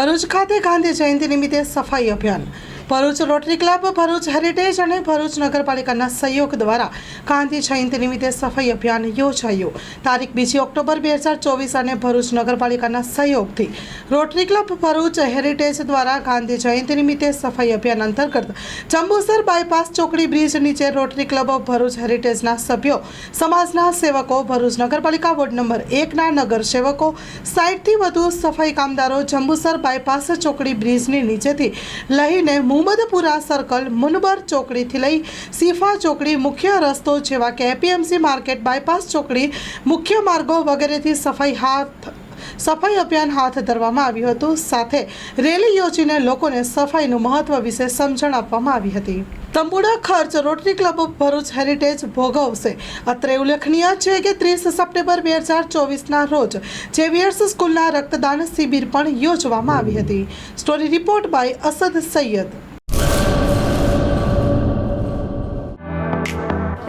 ભરૂચ ખાતે ગાંધી જયંતિ નિમિત્તે સફાઈ અભિયાન Bharuch rotary club Bharuch heritage અને ભરૂચ નગરપાલિકાના સહયોગ દ્વારા ગાંધી જયંતિ નિમિત્તે સફાઈ અભિયાન યોજાયું. તારીખ બીજી ઓક્ટોબર બે હજાર ચોવીસ અને ભરૂચ નગરપાલિકાના સહયોગથી રોટરી ક્લબ ભરૂચ હેરિટેજ દ્વારા ગાંધી જયંતિ નિમિત્તે સફાઈ અભિયાન અંતર્ગત જંબુસર બાયપાસ ચોકડી બ્રિજ નીચે રોટરી ક્લબ ભરૂચ હેરિટેજના સભ્યો, સમાજના સેવકો, ભરૂચ નગરપાલિકા વોર્ડ નંબર એકના નગર સેવકો સાઠથી વધુ સફાઈ કામદારો જંબુસર બાયપાસ ચોકડી બ્રિજની નીચેથી લઈને મુહમ્મદપુરા સર્કલ મુનબર ચોકડીથી લઈ સીફા ચોકડી મુખ્ય રસ્તો જેવા કે એપીએમસી માર્કેટ, બાયપાસ ચોકડી મુખ્ય માર્ગો વગેરેથી સફાઈ હાથ, સફાઈ અભિયાન હાથ ધરવામાં આવ્યું હતું. સાથે રેલી યોજીને લોકોને સફાઈનું મહત્વ વિશે સમજણ આપવામાં આવી હતી. તંબુડા ખર્ચ rotary club of Bharuch heritage ભોગવશે. અત્રે ઉલ્લેખનીય છે કે ત્રીસ સપ્ટેમ્બર બે હજાર ચોવીસના રોજ જેવિયર્સ સ્કૂલના રક્તદાન શિબિર પણ યોજવામાં આવી હતી. Story report by Asad Saiyad.